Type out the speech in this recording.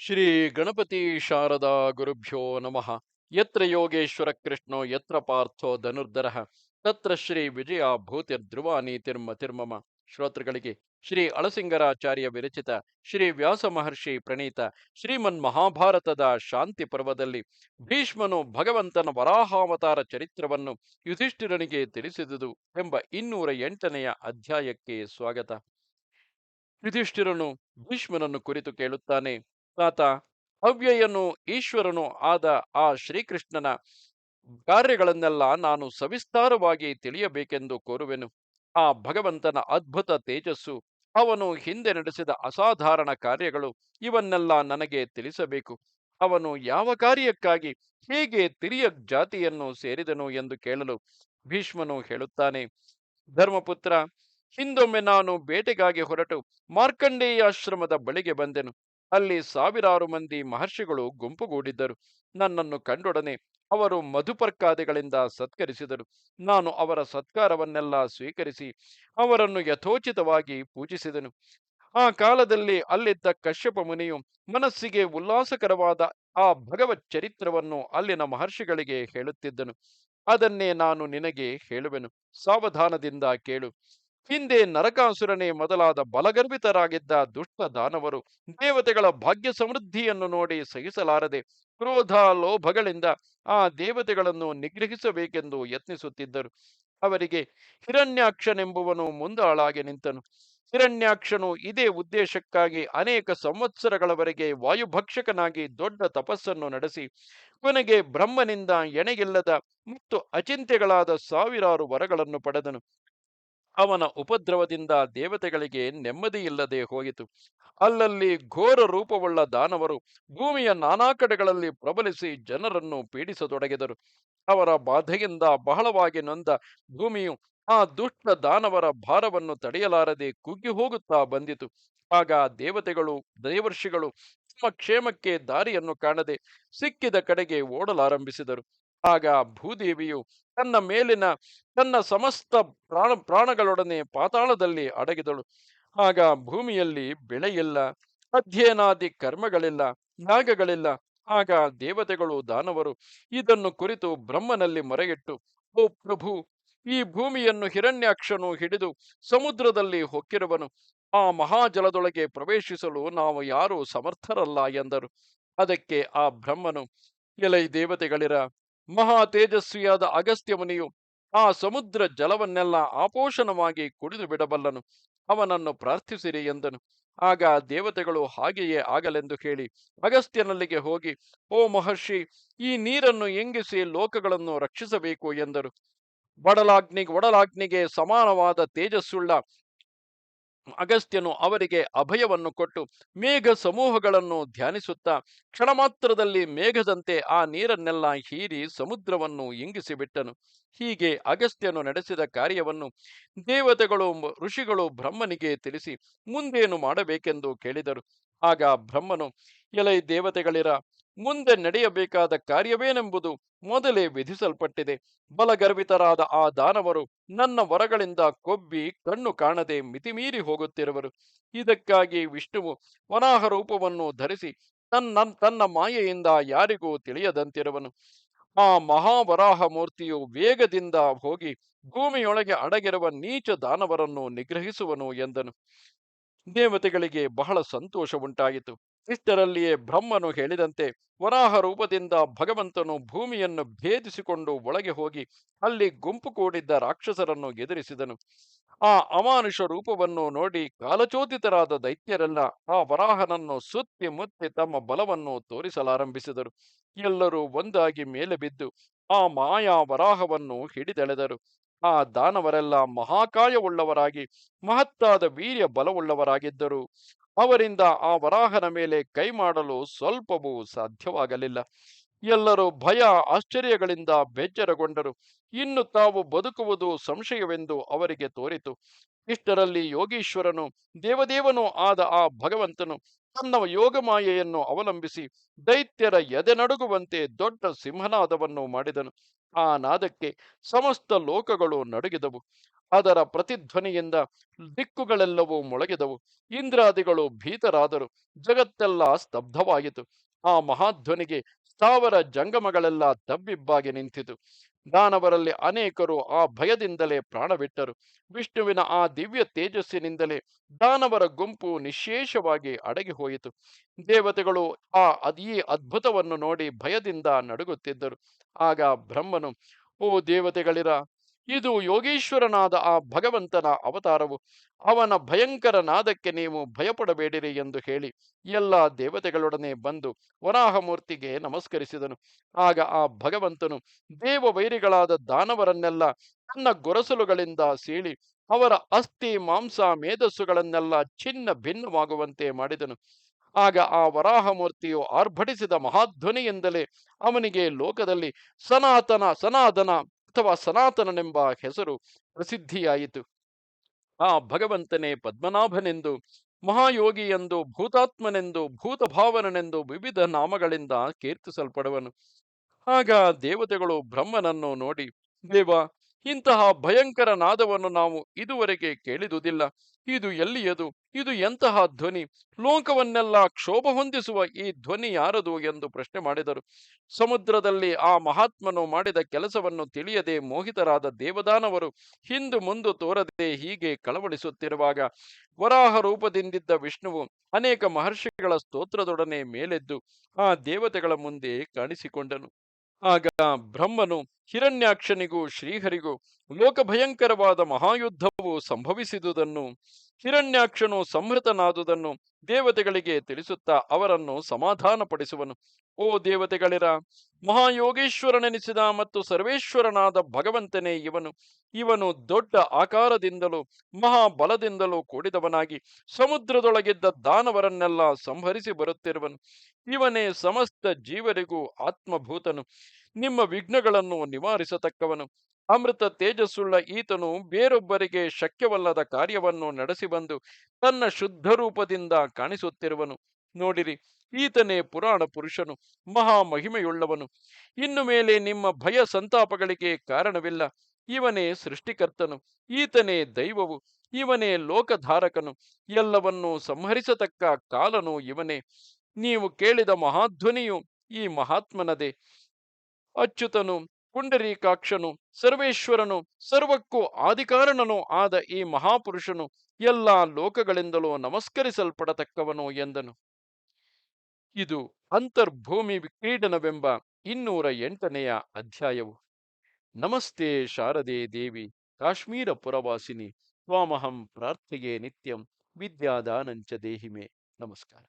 ಶ್ರೀ ಗಣಪತಿ ಶಾರದಾ ಗುರುಭ್ಯೋ ನಮಃ. ಯತ್ರ ಯೋಗೇಶ್ವರ ಕೃಷ್ಣೋ, ಯತ್ರ ಪಾರ್ಥೋ ಧನುರ್ಧರ. ತತ್ರ ಶ್ರೀ ವಿಜಯ ಭೂತಿರ್ಧ್ರುವ ನೀತಿರ್ಮತಿರ್ಮಮ ಶ್ರೋತೃಗಳಿಗೆ ಶ್ರೀ ಅಳಸಿಂಗರಾಚಾರ್ಯ ವಿರಚಿತ ಶ್ರೀ ವ್ಯಾಸ ಮಹರ್ಷಿ ಪ್ರಣೀತ ಶ್ರೀಮನ್ ಮಹಾಭಾರತದ ಶಾಂತಿ ಪರ್ವದಲ್ಲಿ ಭೀಷ್ಮನು ಭಗವಂತನ ವರಾಹಾವತಾರ ಚರಿತ್ರವನ್ನು ಯುಧಿಷ್ಠಿರನಿಗೆ ತಿಳಿಸಿದುದು ಎಂಬ ಇನ್ನೂರ ಎಂಟನೆಯ ಅಧ್ಯಾಯಕ್ಕೆ ಸ್ವಾಗತ. ಯುಧಿಷ್ಠಿರನು ಭೀಷ್ಮನನ್ನು ಕುರಿತು ಕೇಳುತ್ತಾನೆ ತಾತ ಅವ್ಯಯನು ಈಶ್ವರನು ಆದ ಆ ಶ್ರೀಕೃಷ್ಣನ ಕಾರ್ಯಗಳನ್ನೆಲ್ಲ ನಾನು ಸವಿಸ್ತಾರವಾಗಿ ತಿಳಿಯಬೇಕೆಂದು ಕೋರುವೆನು. ಆ ಭಗವಂತನ ಅದ್ಭುತ ತೇಜಸ್ಸು, ಅವನು ಹಿಂದೆ ನಡೆಸಿದ ಅಸಾಧಾರಣ ಕಾರ್ಯಗಳು, ಇವನ್ನೆಲ್ಲ ನನಗೆ ತಿಳಿಸಬೇಕು. ಅವನು ಯಾವ ಕಾರ್ಯಕ್ಕಾಗಿ, ಹೇಗೆ ತಿರಿಯ ಜಾತಿಯನ್ನು ಸೇರಿದನು ಎಂದು ಕೇಳಲು ಭೀಷ್ಮನು ಹೇಳುತ್ತಾನೆ, ಧರ್ಮಪುತ್ರ, ಹಿಂದೊಮ್ಮೆ ನಾನು ಬೇಟೆಗಾಗಿ ಹೊರಟು ಮಾರ್ಕಂಡೇಯಾಶ್ರಮದ ಬಳಿಗೆ ಬಂದೆನು. ಅಲ್ಲಿ ಸಾವಿರಾರು ಮಂದಿ ಮಹರ್ಷಿಗಳು ಗುಂಪುಗೂಡಿದ್ದರು. ನನ್ನನ್ನು ಕಂಡೊಡನೆ ಅವರು ಮಧುಪರ್ಕಾದಿಗಳಿಂದ ಸತ್ಕರಿಸಿದರು. ನಾನು ಅವರ ಸತ್ಕಾರವನ್ನೆಲ್ಲ ಸ್ವೀಕರಿಸಿ ಅವರನ್ನು ಯಥೋಚಿತವಾಗಿ ಪೂಜಿಸಿದನು. ಆ ಕಾಲದಲ್ಲಿ ಅಲ್ಲಿದ್ದ ಕಶ್ಯಪ ಮುನಿಯು ಮನಸ್ಸಿಗೆ ಉಲ್ಲಾಸಕರವಾದ ಆ ಭಗವತ್ ಚರಿತ್ರವನ್ನು ಅಲ್ಲಿನ ಮಹರ್ಷಿಗಳಿಗೆ ಹೇಳುತ್ತಿದ್ದನು. ಅದನ್ನೇ ನಾನು ನಿನಗೆ ಹೇಳುವೆನು. ಸಾವಧಾನದಿಂದ ಕೇಳು. ಹಿಂದೆ ನರಕಾಸುರನೇ ಮೊದಲಾದ ಬಲಗರ್ಭಿತರಾಗಿದ್ದ ದುಷ್ಟ ದಾನವರು ದೇವತೆಗಳ ಭಾಗ್ಯ ಸಮೃದ್ಧಿಯನ್ನು ನೋಡಿ ಸಹಿಸಲಾರದೆ ಕ್ರೋಧ ಲೋಭಗಳಿಂದ ಆ ದೇವತೆಗಳನ್ನು ನಿಗ್ರಹಿಸಬೇಕೆಂದು ಯತ್ನಿಸುತ್ತಿದ್ದರು. ಅವರಿಗೆ ಹಿರಣ್ಯಾಕ್ಷನೆಂಬುವನು ಮುಂದಾಳಾಗಿ ನಿಂತನು. ಹಿರಣ್ಯಾಕ್ಷನು ಇದೇ ಉದ್ದೇಶಕ್ಕಾಗಿ ಅನೇಕ ಸಂವತ್ಸರಗಳವರೆಗೆ ವಾಯುಭಕ್ಷಕನಾಗಿ ದೊಡ್ಡ ತಪಸ್ಸನ್ನು ನಡೆಸಿ, ಕೊನೆಗೆ ಬ್ರಹ್ಮನಿಂದ ಎಣೆಗಿಲ್ಲದ ಮತ್ತು ಅಚಿಂತ್ಯಗಳಾದ ಸಾವಿರಾರು ವರಗಳನ್ನು ಪಡೆದನು. ಅವನ ಉಪದ್ರವದಿಂದ ದೇವತೆಗಳಿಗೆ ನೆಮ್ಮದಿಯಿಲ್ಲದೆ ಹೋಯಿತು. ಅಲ್ಲಲ್ಲಿ ಘೋರ ರೂಪವುಳ್ಳ ದಾನವರು ಭೂಮಿಯ ನಾನಾ ಕಡೆಗಳಲ್ಲಿ ಪ್ರಬಲಿಸಿ ಜನರನ್ನು ಪೀಡಿಸತೊಡಗಿದರು. ಅವರ ಬಾಧೆಯಿಂದ ಬಹಳವಾಗಿ ನೊಂದ ಭೂಮಿಯು ಆ ದುಷ್ಟ ದಾನವರ ಭಾರವನ್ನು ತಡೆಯಲಾರದೆ ಕುಗ್ಗಿ ಹೋಗುತ್ತಾ ಬಂದಿತು. ಆಗ ದೇವತೆಗಳು, ದೇವರ್ಷಿಗಳು ತಮ್ಮ ಕ್ಷೇಮಕ್ಕೆ ದಾರಿಯನ್ನು ಕಾಣದೆ ಸಿಕ್ಕಿದ ಕಡೆಗೆ ಓಡಲಾರಂಭಿಸಿದರು. ಆಗ ಭೂದೇವಿಯು ತನ್ನ ಮೇಲಿನ ತನ್ನ ಸಮಸ್ತ ಪ್ರಾಣ ಪ್ರಾಣಗಳೊಡನೆ ಪಾತಾಳದಲ್ಲಿ ಅಡಗಿದಳು. ಆಗ ಭೂಮಿಯಲ್ಲಿ ಬೆಳೆಯಿಲ್ಲ ಅಧ್ಯಯನಾದಿ ಕರ್ಮಗಳಿಲ್ಲ ನಾಗಗಳಿಲ್ಲ ಆಗ ದೇವತೆಗಳು ದಾನವರು ಇದನ್ನು ಕುರಿತು ಬ್ರಹ್ಮನಲ್ಲಿ ಮೊರೆಯಿಟ್ಟು, ಓ ಪ್ರಭು, ಈ ಭೂಮಿಯನ್ನು ಹಿರಣ್ಯಾಕ್ಷನು ಹಿಡಿದು ಸಮುದ್ರದಲ್ಲಿ ಹೊಕ್ಕಿರುವನು. ಆ ಮಹಾಜಲದೊಳಗೆ ಪ್ರವೇಶಿಸಲು ನಾವು ಯಾರೂ ಸಮರ್ಥರಲ್ಲ ಎಂದರು. ಅದಕ್ಕೆ ಆ ಬ್ರಹ್ಮನು, ಎಲೈ ದೇವತೆಗಳಿರ ಮಹಾ ತೇಜಸ್ವಿಯಾದ ಅಗಸ್ತ್ಯ ಮುನಿಯು ಆ ಸಮುದ್ರ ಜಲವನ್ನೆಲ್ಲ ಆಪೋಷಣವಾಗಿ ಕುಡಿದು ಬಿಡಬಲ್ಲನು. ಅವನನ್ನು ಪ್ರಾರ್ಥಿಸಿರಿ ಎಂದನು. ಆಗ ದೇವತೆಗಳು ಹಾಗೆಯೇ ಆಗಲೆಂದು ಹೇಳಿ ಅಗಸ್ತ್ಯನಲ್ಲಿಗೆ ಹೋಗಿ, ಓ ಮಹರ್ಷಿ, ಈ ನೀರನ್ನು ಎಂಗಿಸಿ ಲೋಕಗಳನ್ನು ರಕ್ಷಿಸಬೇಕು ಎಂದರು. ಬಡಲಾಗ್ನಿ ಒಡಲಾಗ್ನಿಗೆ ಸಮಾನವಾದ ತೇಜಸ್ಸುಳ್ಳ ಅಗಸ್ತ್ಯನು ಅವರಿಗೆ ಅಭಯವನ್ನು ಕೊಟ್ಟು ಮೇಘ ಸಮೂಹಗಳನ್ನು ಧ್ಯಾನಿಸುತ್ತಾ ಕ್ಷಣ ಮಾತ್ರದಲ್ಲಿ ಮೇಘದಂತೆ ಆ ನೀರನ್ನೆಲ್ಲ ಹೀರಿ ಸಮುದ್ರವನ್ನು ಇಂಗಿಸಿಬಿಟ್ಟನು. ಹೀಗೆ ಅಗಸ್ತ್ಯನು ನಡೆಸಿದ ಕಾರ್ಯವನ್ನು ದೇವತೆಗಳು, ಋಷಿಗಳು ಬ್ರಹ್ಮನಿಗೆ ತಿಳಿಸಿ ಮುಂದೇನು ಮಾಡಬೇಕೆಂದು ಕೇಳಿದರು. ಆಗ ಬ್ರಹ್ಮನು, ಎಲೈ ದೇವತೆಗಳಿರ ಮುಂದೆ ನಡೆಯಬೇಕಾದ ಕಾರ್ಯವೇನೆಂಬುದು ಮೊದಲೇ ವಿಧಿಸಲ್ಪಟ್ಟಿದೆ. ಬಲಗರ್ವಿತರಾದ ಆ ದಾನವರು ನನ್ನ ವರಗಳಿಂದ ಕೊಬ್ಬಿ ಕಣ್ಣು ಕಾಣದೆ ಮಿತಿಮೀರಿ ಹೋಗುತ್ತಿರುವರು. ಇದಕ್ಕಾಗಿ ವಿಷ್ಣುವು ವನಾಹ ರೂಪವನ್ನು ಧರಿಸಿ ತನ್ನ ತನ್ನ ಮಾಯೆಯಿಂದ ಯಾರಿಗೂ ತಿಳಿಯದಂತಿರುವನು. ಆ ಮಹಾವರಾಹ ಮೂರ್ತಿಯು ವೇಗದಿಂದ ಹೋಗಿ ಭೂಮಿಯೊಳಗೆ ಅಡಗಿರುವ ನೀಚ ದಾನವರನ್ನು ನಿಗ್ರಹಿಸುವನು ಎಂದನು. ದೇವತೆಗಳಿಗೆ ಬಹಳ ಸಂತೋಷ ಉಂಟಾಯಿತು ಇಷ್ಟರಲ್ಲಿಯೇ ಬ್ರಹ್ಮನು ಹೇಳಿದಂತೆ ವರಾಹ ರೂಪದಿಂದ ಭಗವಂತನು ಭೂಮಿಯನ್ನು ಭೇದಿಸಿಕೊಂಡು ಒಳಗೆ ಹೋಗಿ ಅಲ್ಲಿ ಗುಂಪು ಕೂಡಿದ್ದ ರಾಕ್ಷಸರನ್ನು ಎದುರಿಸಿದನು. ಆ ಅಮಾನುಷ ರೂಪವನ್ನು ನೋಡಿ ಕಾಲಚೋದಿತರಾದ ದೈತ್ಯರೆಲ್ಲ ಆ ವರಾಹನನ್ನು ಸುತ್ತಿ ಮುತ್ತಿ ತಮ್ಮ ಬಲವನ್ನು ತೋರಿಸಲಾರಂಭಿಸಿದರು. ಎಲ್ಲರೂ ಒಂದಾಗಿ ಮೇಲೆ ಬಿದ್ದು ಆ ಮಾಯಾ ವರಾಹವನ್ನು ಹಿಡಿದೆಳೆದರು. ಆ ದಾನವರೆಲ್ಲ ಮಹಾಕಾಯವುಳ್ಳವರಾಗಿ ಮಹತ್ತಾದ ವೀರ್ಯ ಬಲವುಳ್ಳವರಾಗಿದ್ದರು ಅವರಿಂದ ಆ ವರಾಹನ ಮೇಲೆ ಕೈ ಮಾಡಲು ಸ್ವಲ್ಪವೂ ಸಾಧ್ಯವಾಗಲಿಲ್ಲ. ಎಲ್ಲರೂ ಭಯ, ಆಶ್ಚರ್ಯಗಳಿಂದ ಬೆಜ್ಜರಗೊಂಡರು ಇನ್ನು ತಾವು ಬದುಕುವುದು ಸಂಶಯವೆಂದು ಅವರಿಗೆ ತೋರಿತು. ಇಷ್ಟರಲ್ಲಿ ಯೋಗೀಶ್ವರನು, ದೇವದೇವನೂ ಆದ ಆ ಭಗವಂತನು ತನ್ನ ಯೋಗಮಾಯೆಯನ್ನು ಅವಲಂಬಿಸಿ ದೈತ್ಯರ ಎದೆ ನಡುಗುವಂತೆ ದೊಡ್ಡ ಸಿಂಹನಾದವನ್ನು ಮಾಡಿದನು. ಆ ನಾದಕ್ಕೆ ಸಮಸ್ತ ಲೋಕಗಳು ನಡುಗಿದವು. ಅದರ ಪ್ರತಿಧ್ವನಿಯಿಂದ ದಿಕ್ಕುಗಳೆಲ್ಲವೂ ಮೊಳಗಿದವು. ಇಂದ್ರಾದಿಗಳು ಭೀತರಾದರು. ಜಗತ್ತೆಲ್ಲ ಸ್ತಬ್ಧವಾಯಿತು ಆ ಮಹಾಧ್ವನಿಗೆ ಸ್ಥಾವರ ಜಂಗಮಗಳೆಲ್ಲ ತಬ್ಬಿಬ್ಬಾಗಿ ನಿಂತಿತು. ದಾನವರಲ್ಲಿ ಅನೇಕರು ಆ ಭಯದಿಂದಲೇ ಪ್ರಾಣ ಬಿಟ್ಟರು ವಿಷ್ಣುವಿನ ಆ ದಿವ್ಯ ತೇಜಸ್ಸಿನಿಂದಲೇ ದಾನವರ ಗುಂಪು ನಿಶೇಷವಾಗಿ ಅಡಗಿ ಹೋಯಿತು ದೇವತೆಗಳು ಆ ಈ ಅದ್ಭುತವನ್ನು ನೋಡಿ ಭಯದಿಂದ ನಡುಗುತ್ತಿದ್ದರು. ಆಗ ಬ್ರಹ್ಮನು ಓ ದೇವತೆಗಳಿರ ಇದು ಯೋಗೀಶ್ವರನಾದ ಆ ಭಗವಂತನ ಅವತಾರವು. ಅವನ ಭಯಂಕರ ನಾದಕ್ಕೆ ನೀವು ಭಯಪಡಬೇಡಿರಿ ಎಂದು ಹೇಳಿ ಎಲ್ಲ ದೇವತೆಗಳೊಡನೆ ಬಂದು ವರಾಹಮೂರ್ತಿಗೆ ನಮಸ್ಕರಿಸಿದನು. ಆಗ ಆ ಭಗವಂತನು ದೇವ ವೈರಿಗಳಾದ ದಾನವರನ್ನೆಲ್ಲ ತನ್ನ ಗೊರಸಲುಗಳಿಂದ ಸೀಳಿ ಅವರ ಅಸ್ಥಿ, ಮಾಂಸ, ಮೇಧಸ್ಸುಗಳನ್ನೆಲ್ಲ ಚಿನ್ನ ಭಿನ್ನವಾಗುವಂತೆ ಮಾಡಿದನು. ಆಗ ಆ ವರಾಹಮೂರ್ತಿಯು ಆರ್ಭಟಿಸಿದ ಮಹಾಧ್ವನಿಯಿಂದಲೇ ಅವನಿಗೆ ಲೋಕದಲ್ಲಿ ಸನಾತನ ಸನಾತನ ಅಥವಾ ಸನಾತನನೆಂಬ ಹೆಸರು ಪ್ರಸಿದ್ಧಿಯಾಯಿತು. ಆ ಭಗವಂತನೇ ಪದ್ಮನಾಭನೆಂದು, ಮಹಾಯೋಗಿ ಎಂದು, ಭೂತಾತ್ಮನೆಂದು, ಭೂತಭಾವನನೆಂದು ವಿವಿಧ ನಾಮಗಳಿಂದ ಕೀರ್ತಿಸಲ್ಪಡುವನು. ಆಗ ದೇವತೆಗಳು ಬ್ರಹ್ಮನನ್ನು ನೋಡಿ, ದೇವ ಇಂತಹ ಭಯಂಕರ ನಾದವನ್ನು ನಾವು ಇದುವರೆಗೆ ಕೇಳಿದುದಿಲ್ಲ. ಇದು ಎಲ್ಲಿಯದು? ಇದು ಎಂತಹ ಧ್ವನಿ? ಲೋಕವನ್ನೆಲ್ಲ ಕ್ಷೋಭ ಹೊಂದಿಸುವ ಈ ಧ್ವನಿ ಯಾರದು ಎಂದು ಪ್ರಶ್ನೆ ಮಾಡಿದರು. ಸಮುದ್ರದಲ್ಲಿ ಆ ಮಹಾತ್ಮನು ಮಾಡಿದ ಕೆಲಸವನ್ನು ತಿಳಿಯದೆ ಮೋಹಿತರಾದ ದೇವದಾನವರು ಹಿಂದು ಮುಂದು ತೋರದೆ ಹೀಗೆ ಕಳವಳಿಸುತ್ತಿರುವಾಗ ವರಾಹ ರೂಪದಿಂದಿದ್ದ ವಿಷ್ಣುವು ಅನೇಕ ಮಹರ್ಷಿಗಳ ಸ್ತೋತ್ರದೊಡನೆ ಮೇಲೆದ್ದು ಆ ದೇವತೆಗಳ ಮುಂದೆ ಕಾಣಿಸಿಕೊಂಡನು. ಆಗ ಬ್ರಹ್ಮನು ಹಿರಣ್ಯಾಕ್ಷನಿಗೂ ಶ್ರೀಹರಿಗೂ ಲೋಕಭಯಂಕರವಾದ ಮಹಾಯುದ್ಧವು ಸಂಭವಿಸಿದುದನ್ನು ಹಿರಣ್ಯಾಕ್ಷನು ಸಂಹೃತನಾದುದನ್ನು ದೇವತೆಗಳಿಗೆ ತಿಳಿಸುತ್ತಾ ಅವರನ್ನು ಸಮಾಧಾನಪಡಿಸುವನು. ಓ ದೇವತೆಗಳಿರ, ಮಹಾಯೋಗೇಶ್ವರನೆನಿಸಿದ ಮತ್ತು ಸರ್ವೇಶ್ವರನಾದ ಭಗವಂತನೇ ಇವನು. ಇವನು ದೊಡ್ಡ ಆಕಾರದಿಂದಲೂ, ಮಹಾಬಲದಿಂದಲೂ ಕೂಡಿದವನಾಗಿ ಸಮುದ್ರದೊಳಗಿದ್ದ ದಾನವರನ್ನೆಲ್ಲ ಸಂಹರಿಸಿ ಬರುತ್ತಿರುವನು. ಇವನೇ ಸಮಸ್ತ ಜೀವರಿಗೂ ಆತ್ಮಭೂತನು. ನಿಮ್ಮ ವಿಘ್ನಗಳನ್ನು ನಿವಾರಿಸತಕ್ಕವನು. ಅಮೃತ ತೇಜಸ್ಸುಳ್ಳ ಈತನು ಬೇರೊಬ್ಬರಿಗೆ ಶಕ್ಯವಲ್ಲದ ಕಾರ್ಯವನ್ನು ನಡೆಸಿ ಬಂದು ತನ್ನ ಶುದ್ಧ ರೂಪದಿಂದ ಕಾಣಿಸುತ್ತಿರುವನು. ನೋಡಿರಿ ಈತನೇ ಪುರಾಣ ಪುರುಷನು, ಮಹಾ ಮಹಿಮೆಯುಳ್ಳವನು. ಇನ್ನು ಮೇಲೆ ನಿಮ್ಮ ಭಯ ಸಂತಾಪಗಳಿಗೆ ಕಾರಣವಿಲ್ಲ. ಇವನೇ ಸೃಷ್ಟಿಕರ್ತನು, ಈತನೇ ದೈವವು, ಇವನೇ ಲೋಕಧಾರಕನು. ಎಲ್ಲವನ್ನೂ ಸಂಹರಿಸತಕ್ಕ ಕಾಲನು ಇವನೇ. ನೀವು ಕೇಳಿದ ಮಹಾಧ್ವನಿಯು ಈ ಮಹಾತ್ಮನದೇ. ಅಚ್ಯುತನು, ಪುಂಡರೀಕಾಕ್ಷನು, ಸರ್ವೇಶ್ವರನು, ಸರ್ವಕ್ಕೂ ಆದಿಕಾರಣನು ಆದ ಈ ಮಹಾಪುರುಷನು ಎಲ್ಲ ಲೋಕಗಳಿಂದಲೂ ನಮಸ್ಕರಿಸಲ್ಪಡತಕ್ಕವನು ಎಂದನು. ಇದು ಅಂತರ್ಭೂಮಿ ವಿಕ್ರೀಡನವೆಂಬ ಇನ್ನೂರ ಎಂಟನೆಯ ಅಧ್ಯಾಯವು. ನಮಸ್ತೆ ಶಾರದೆ ದೇವಿ, ಕಾಶ್ಮೀರ ಪುರವಾಸಿನಿ ಸ್ವಾಮಹಂ ಪ್ರಾರ್ಥೆಯೇ ನಿತ್ಯಂ, ವಿದ್ಯಾದಾನಂಚ ದೇಹಿಮೆ. ನಮಸ್ಕಾರ.